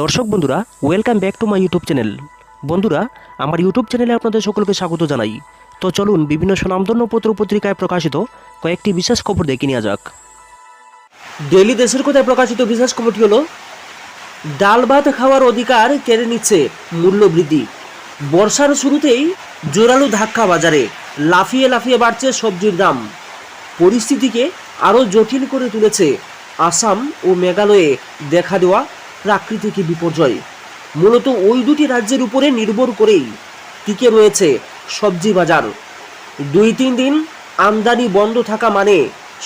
দর্শক বন্ধুরা welcome back to my YouTube channel বন্ধুরা, আমার ইউটিউব চ্যানেলে আপনাদের সকলকে স্বাগত জানাই। তো চলুন বিভিন্ন সুনামধন্য পত্র পত্রিকায় প্রকাশিত কয়েকটি বিশেষ খবর দেখে নেওয়া যাক। ডেলি দেশের কোথায় প্রকাশিত বিশেষ খবরটি হলো, ডাল ভাত খাওয়ার অধিকার কেড়ে নিচ্ছে মূল্য বৃদ্ধি। বর্ষার শুরুতেই জোরালো ধাক্কা বাজারে, লাফিয়ে লাফিয়ে বাড়ছে সবজির দাম। পরিস্থিতিকে আরও জটিল করে তুলেছে আসাম ও মেঘালয়ে দেখা দেওয়া প্রাকৃতিক বিপর্যয়। মূলত ওই দুটি রাজ্যের উপরে নির্ভর করেই টিকে রয়েছে সবজি বাজার। দুই তিন দিন আমদানি বন্ধ থাকা মানে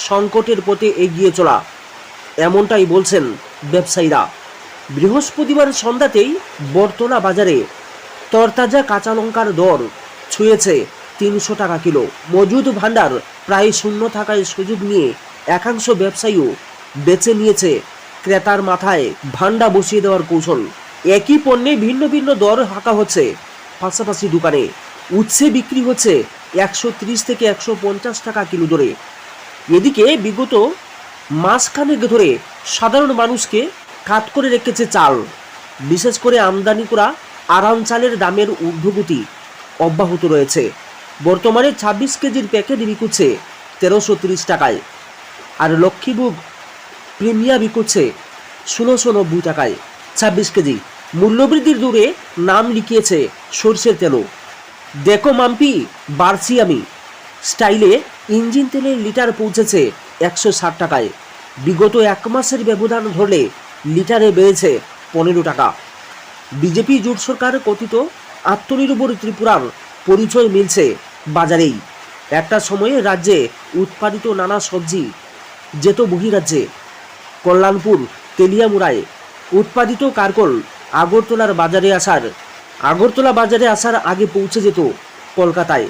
সংকটের পথে এগিয়ে চলা। এমনটাই বলছেন ব্যবসায়ীরা। বৃহস্পতিবার সন্ধ্যাতেই বর্তলা বাজারে তরতাজা কাঁচা লঙ্কার দর ছুঁয়েছে তিনশো টাকা কিলো। মজুদ ভাণ্ডার প্রায় শূন্য থাকায় সুযোগ নিয়ে একাংশ ব্যবসায়ীও বেছে নিয়েছে ক্রেতার মাথায় ভান্ডা বসিয়ে দেওয়ার কৌশল। একই পণ্যে ভিন্ন ভিন্ন দর হাঁকা হচ্ছে। পাশাপাশি দোকানে উচ্ছে বিক্রি হচ্ছে একশো ত্রিশ থেকে একশো পঞ্চাশ টাকা কিলো দরে। এদিকে বিগত মাসখানেক ধরে সাধারণ মানুষকে কাত করে রেখেছে চাল। বিশেষ করে আমদানি করা আরাম চালের দামের ঊর্ধ্বগতি অব্যাহত রয়েছে। বর্তমানে ছাব্বিশ কেজির প্যাকেট বিকুচ্ছে তিরিশ টাকায়। আর লক্ষ্মীভোগ প্রিমিয়া বিকুচ্ছে ষোলোশো নব্বই টাকায়। ছাব্বিশ কেজি। মূল্যবৃদ্ধির দূরে নাম লিখিয়েছে সর্ষের তেলও। দেখো মাম্পি, বাড়ছি আমি। স্টাইলে ইঞ্জিন তেলের লিটার পৌঁছেছে একশো ষাট টাকায়। বিগত এক মাসের ব্যবধান ধরলে লিটারে বেড়েছে পনেরো টাকা। বিজেপি জোট সরকার কথিত আত্মনির্ভর ত্রিপুরার পরিচয় মিলছে বাজারেই। একটা সময়ে রাজ্যে উৎপাদিত নানা সবজি যেত বহিরাজ্যে। কল্যাণপুর, তেলিয়ামুড়ায়। উৎপাদিত কারকল আগরতলার বাজারে আসার। আগরতলা বাজারে আসার আগে পৌঁছে যেত কলকাতায়।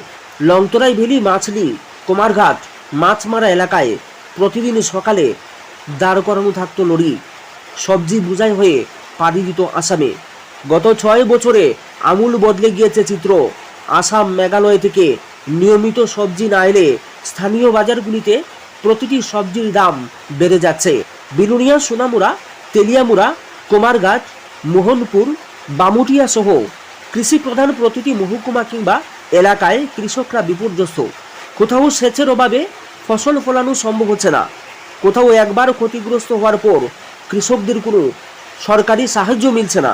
লংতরাই ভ্যালি মাছলি, কুমারঘাট, মাছমারা এলাকায় প্রতিদিন সকালে দাঁড় করানো থাকতো লরি। সবজি বোঝাই হয়ে পাড়ি দিত আসামে। গত ছয় বছরে আমূল বদলে গিয়েছে চিত্র। আসাম মেঘালয় থেকে নিয়মিত সবজি না এলে স্থানীয় বাজারগুলিতে প্রতিটি সবজির দাম বেড়ে যাচ্ছে। বিলুনিয়া, সোনামুড়া, তেলিয়ামুড়া, কুমারঘাট, মোহনপুর, বামুটিয়া সহ কৃষি প্রধান প্রতিটি মহকুমা কিংবা এলাকায় কৃষকরা বিপর্যস্ত। কোথাও সেচের অভাবে ফসল ফলানো সম্ভব হচ্ছে না। কোথাও একবার ক্ষতিগ্রস্ত হওয়ার পর কৃষকদের কোনো সরকারি সাহায্য মিলছে না।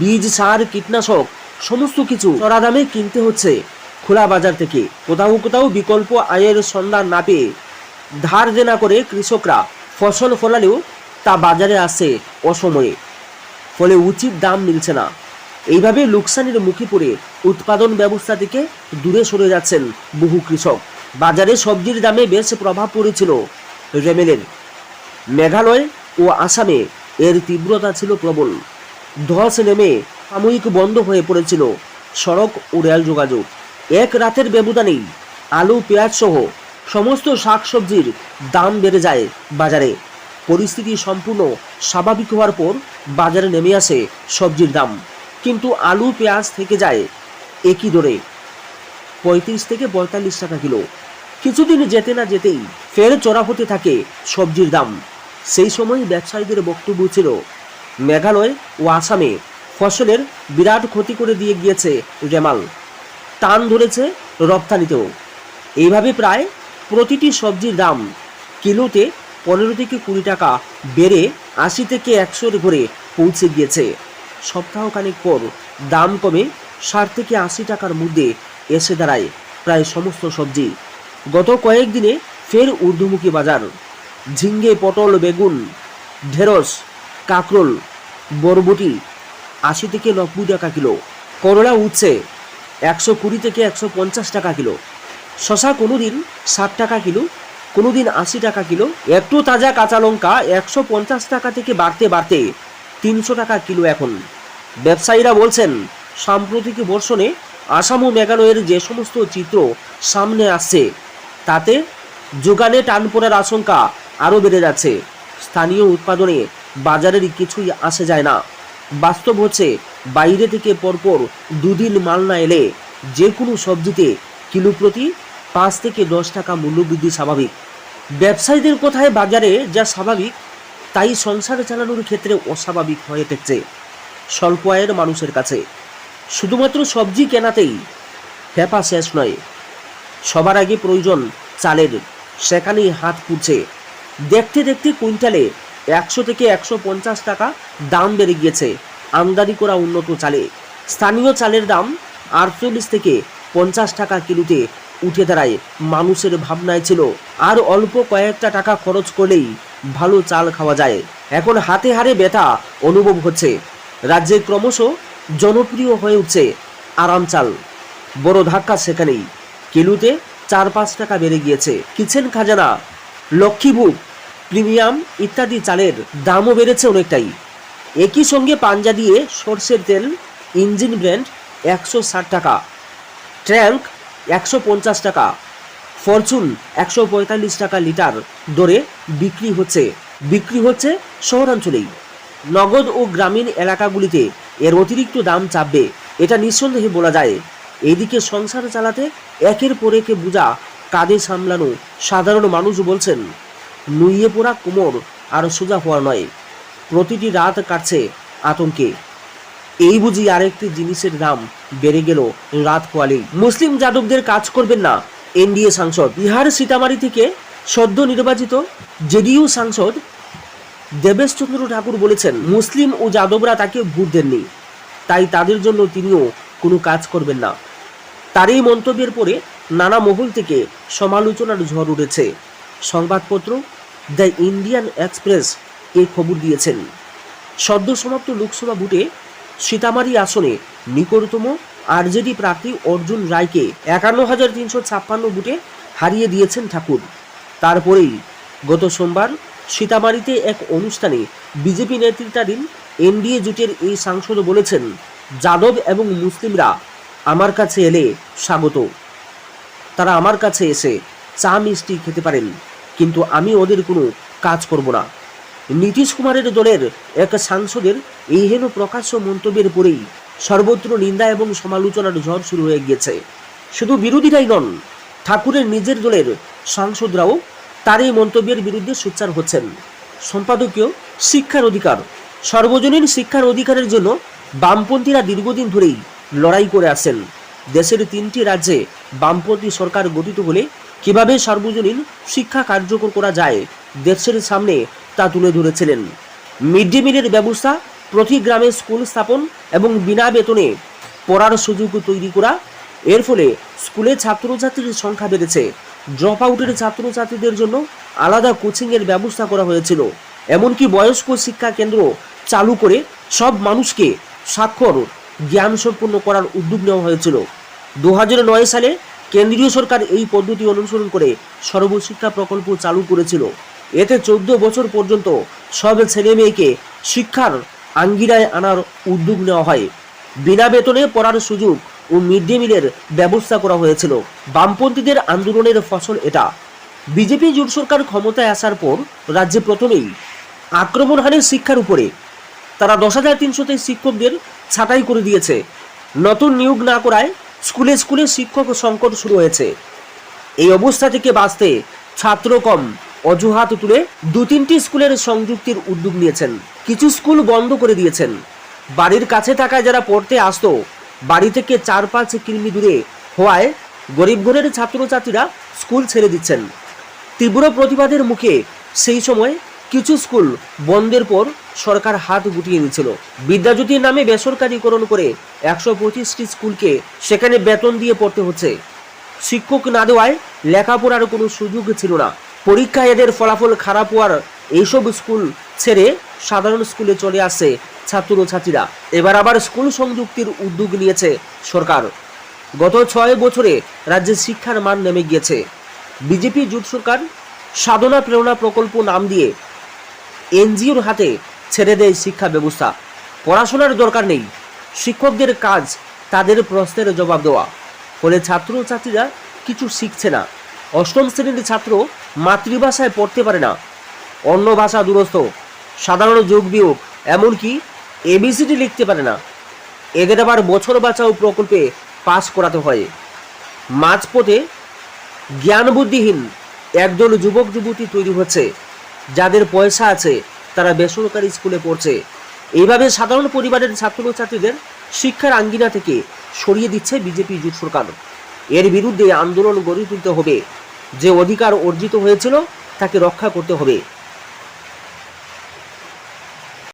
বীজ, সার, কীটনাশক, সমস্ত কিছু চড়া দামে কিনতে হচ্ছে খোলা বাজার থেকে। কোথাও কোথাও বিকল্প আয়ের সন্ধান না পেয়ে ধার দেনা করে কৃষকরা ফসল ফলালেও তা বাজারে আসে অসময়ে। ফলে উচিত দাম মিলছে না। এইভাবে লোকসানের মুখে পড়ে উৎপাদন ব্যবস্থা থেকে দূরে সরে যাচ্ছেন বহু কৃষক। বাজারে সবজির দামে বেশ প্রভাব পড়েছিল রেমেলের। মেঘালয় ও আসামে এর তীব্রতা ছিল প্রবল। ধস নেমে সাময়িক বন্ধ হয়ে পড়েছিল। সড়ক ও রেল যোগাযোগ। এক রাতের ব্যবধানেই আলু, পেঁয়াজ সহ সমস্ত শাকসবজির দাম বেড়ে যায় বাজারে। পরিস্থিতি সম্পূর্ণ স্বাভাবিক হওয়ার পর বাজারে নেমে আসে সবজির দাম। কিন্তু আলু, পেঁয়াজ থেকে যায় একই দরে। পঁয়ত্রিশ থেকে পঁয়তাল্লিশ টাকা কিলো। কিছুদিন যেতে না যেতেই ফের চড়া হতে থাকে সবজির দাম। সেই সময় ব্যবসায়ীদের বক্তব্য ছিল, মেঘালয় ও আসামে ফসলের বিরাট ক্ষতি করে দিয়ে গিয়েছে রেমাল। টান ধরেছে রপ্তানিতেও। এইভাবে প্রায় প্রতিটি সবজির দাম কিলোতে পনেরো থেকে কুড়ি টাকা বেড়ে আশি থেকে একশোর ঘরে পৌঁছে গিয়েছে। সপ্তাহখানেক পর দাম কমে ষাট থেকে আশি টাকার মধ্যে এসে দাঁড়ায় প্রায় সমস্ত সবজি। গত কয়েকদিনে ফের ঊর্ধ্বমুখী বাজার। ঝিঙ্গে পটল, বেগুন, ঢেঁড়স, কাকরোল, বরবটি, আশি থেকে নব্বই টাকা কিলো। করলা উঠছে একশো কুড়ি থেকে একশো পঞ্চাশ টাকা কিলো। শশা কোনো দিন ষাট টাকা কিলো কোনো দিন আশি টাকা কিলো, একটু তাজা কাঁচা লঙ্কা একশো পঞ্চাশ টাকা থেকে বাড়তে বাড়তে তিনশো টাকা কিলো এখন। ব্যবসায়ীরা বলছেন, সাম্প্রতিক বর্ষণে আসাম ও মেঘালয়ের যে সমস্ত চিত্র সামনে আসছে, তাতে যোগানে টান পড়ার আশঙ্কা আরও বেড়ে যাচ্ছে। স্থানীয় উৎপাদনে বাজারের কিছুই আসে যায় না। বাস্তব হচ্ছে, বাইরে থেকে পরপর দুদিন মাল না এলে যে কোনো সবজিতে কিলো প্রতি পাঁচ থেকে দশ টাকা মূল্যবৃদ্ধি স্বাভাবিক। ব্যবসায়ীদের কথায় বাজারে যা স্বাভাবিক, তাই সংসার চালানোর ক্ষেত্রে অস্বাভাবিক হয়ে থাকছে স্বল্প আয়ের মানুষের কাছে। শুধুমাত্র সবজি কেনাতেই হেপা শেষ নয়। সবার আগে প্রয়োজন চালের। সেখানেই হাত পুড়ছে। দেখতে দেখতে কুইন্টালে একশো থেকে একশো পঞ্চাশ টাকা দাম বেড়ে গিয়েছে। আমদানি করা উন্নত চালে। স্থানীয় চালের দাম আটচল্লিশ থেকে পঞ্চাশ টাকা কিলোতে উঠে দাঁড়ায়। মানুষের ভাবনায় ছিল, আর অল্প কয়েকটা টাকা খরচ করলেই ভালো চাল খাওয়া যায়। এখন হাতে হারে ব্যথা অনুভব হচ্ছে। রাজ্যে ক্রমশ জনপ্রিয় হয়ে উঠছে আরাম চাল। বড় ধাক্কা সেখানেই। কিলোতে চার পাঁচ টাকা বেড়ে গিয়েছে। কিচেন খাজানা লক্ষ্মীভোগ প্রিমিয়াম ইত্যাদি চালের দামও বেড়েছে অনেকটাই। একই সঙ্গে পাঞ্জা দিয়ে সর্ষের তেল, ইঞ্জিন ব্র্যান্ড একশো ষাট টাকা। ট্র্যাঙ্ক একশো পঞ্চাশ টাকা। ফরচুন একশো পঁয়তাল্লিশ টাকা লিটার দরে বিক্রি হচ্ছে। বিক্রি হচ্ছে শহরাঞ্চলেই। নগদ ও গ্রামীণ এলাকাগুলিতে এর অতিরিক্ত দাম চাপবে, এটা নিঃসন্দেহে বলা যায়। এইদিকে সংসার চালাতে একের পর একে বোঝা কাঁধে সামলানো সাধারণ মানুষ বলছেন, নুইয়ে পড়া কোমর আর সোজা হওয়া নয়। প্রতিটি রাত কাটছে আতঙ্কে। এই বুঝি আরেকটি জিনিসের দাম বেড়ে গেল রাত কোয়ালি মুসলিম যাদবদের কাজ করবেন না, এনডিএ সাংসদ। বিহার সীতামারি থেকে সদ্য নির্বাচিত জেডিইউ সাংসদ দেবেশচন্দ্র ঠাকুর বলেছেন, মুসলিম ও যাদবরা তাকে ভোট দেননি, তাই তাদের জন্য তিনিও কোনো কাজ করবেন না। তার এই মন্তব্যের পরে নানা মহল থেকে সমালোচনার ঝড় উঠেছে। সংবাদপত্র দ্য ইন্ডিয়ান এক্সপ্রেস এই খবর দিয়েছেন। সদ্য সমাপ্ত লোকসভা ভোটে সীতামারি আসনে নিকটতম আরজেডি প্রার্থী অর্জুন রায়কে একান্ন হাজার তিনশো ছাপ্পান্ন ভোটে হারিয়ে দিয়েছেন ঠাকুর। তারপরেই গত সোমবার সীতামারিতে এক অনুষ্ঠানে বিজেপি নেতৃত্বাধীন এনডিএ জোটের এই সাংসদ বলেছেন, যাদব এবং মুসলিমরা আমার কাছে এলে স্বাগত। তারা আমার কাছে এসে চা মিষ্টি খেতে পারেন, কিন্তু আমি ওদের কোনো কাজ করব না। নীতিশ কুমারের দলের এক সাংসদের এই হেন প্রকাশ্য মন্তব্যের পরেই সর্বত্র নিন্দা এবং সমালোচনার ঝড় শুরু হয়ে গিয়েছে। শুধু বিরোধীরাই নন, ঠাকুরের নিজের দলের সাংসদরাও তার এই মন্তব্যের বিরুদ্ধে সোচ্চার হচ্ছেন। সম্পাদকীয় শিক্ষার অধিকার, সর্বজনীন শিক্ষার অধিকারের জন্য বামপন্থীরা দীর্ঘদিন ধরেই লড়াই করে আসেন দেশের তিনটি রাজ্যে বামপন্থী সরকার গঠিত হলে কীভাবে সর্বজনীন শিক্ষা কার্যকর করা যায়, দেশের সামনে তা তুলে ধরেছিলেন। মিড ডে মিলের ব্যবস্থা, প্রতি গ্রামে স্কুল স্থাপন এবং বিনা বেতনে পড়ার সুযোগ তৈরি করা, এর ফলে স্কুলে ছাত্রছাত্রীর সংখ্যা বেড়েছে। ড্রপ আউটের ছাত্রছাত্রীদের জন্য আলাদা কোচিংয়ের ব্যবস্থা করা হয়েছিল। এমনকি বয়স্ক শিক্ষা কেন্দ্র চালু করে সব মানুষকে স্বাক্ষর, জ্ঞান সম্পন্ন করার উদ্যোগ নেওয়া হয়েছিল। দু সালে কেন্দ্রীয় সরকার এই পদ্ধতি অনুসরণ করে সর্বশিক্ষা প্রকল্প চালু করেছিল। এতে চোদ্দ বছর পর্যন্ত সব ছেলে মেয়েকে শিক্ষার আঙ্গিনায় আনার উদ্যোগ নেওয়া হয়। বিনা বেতনে পড়ার সুযোগ ও মিড ডে মিলের ব্যবস্থা করা হয়েছিল। বামপন্থীদের আন্দোলনের ফসল এটা। বিজেপি জোট সরকার ক্ষমতায় আসার পর রাজ্যে প্রথমেই আক্রমণ হানে শিক্ষার উপরে। তারা দশ হাজার তিনশোতে শিক্ষকদের ছাঁটাই করে দিয়েছে। নতুন নিয়োগ না করায় স্কুলে স্কুলে শিক্ষক সংকট শুরু হয়েছে। এই অবস্থা থেকে বাঁচতে ছাত্র কম। অজুহাত তুলে দু তিনটি স্কুলের সংযুক্তির উদ্যোগ নিয়েছেন। কিছু স্কুল বন্ধ করে দিয়েছেন। বাড়ির কাছে থাকায় যারা পড়তে আসতো, বাড়ি থেকে চার পাঁচ কিমি দূরে হওয়ায় গরিব ঘরের ছাত্রছাত্রীরা স্কুল ছেড়ে দিচ্ছেন। তীব্র প্রতিবাদের মুখে সেই সময় কিছু স্কুল বন্ধের পর সরকার হাত গুটিয়ে নিয়েছিল। বিদ্যাজ্যোতির নামে বেসরকারীকরণ করে একশো পঁচিশটি স্কুলকে সেখানে বেতন দিয়ে পড়তে হচ্ছে। শিক্ষক না দেওয়ায় লেখাপড়ার কোনো সুযোগ ছিল না। পরীক্ষায় এদের ফলাফল খারাপ হওয়ার এইসব স্কুল ছেড়ে সাধারণ স্কুলে চলে আসছে ছাত্রছাত্রীরা এবার আবার স্কুল সংযুক্তির উদ্যোগ নিয়েছে সরকার। গত ছয় বছরে রাজ্যে শিক্ষার মান নেমে গিয়েছে। বিজেপি জোট সরকার সাধনা প্রেরণা প্রকল্প নাম দিয়ে এনজিওর হাতে ছেড়ে দেয় শিক্ষা ব্যবস্থা। পড়াশোনার দরকার নেই। শিক্ষকদের কাজ তাদের প্রশ্নের জবাব দেওয়া। ফলে ছাত্রছাত্রীরা কিছু শিখছে না। অষ্টম শ্রেণির ছাত্র মাতৃভাষায় পড়তে পারে না। অন্য ভাষা দূরস্থ। সাধারণ যোগ বিয়োগ, এমনকি এবিসিডি লিখতে পারে না। এদের আবার বছর বাঁচাও প্রকল্পে পাস করাতে হয়। মাঝপথে জ্ঞান বুদ্ধিহীন একদল যুবক যুবতী তৈরি হচ্ছে। যাদের পয়সা আছে, তারা বেসরকারি স্কুলে পড়ছে। এইভাবে সাধারণ পরিবারের ছাত্রছাত্রীদের শিক্ষার আঙ্গিনা থেকে সরিয়ে দিচ্ছে বিজেপি জোট সরকার। এর বিরুদ্ধে আন্দোলন গড়ে তুলতে হবে। যে অধিকার অর্জিত হয়েছিল তাকে রক্ষা করতে হবে।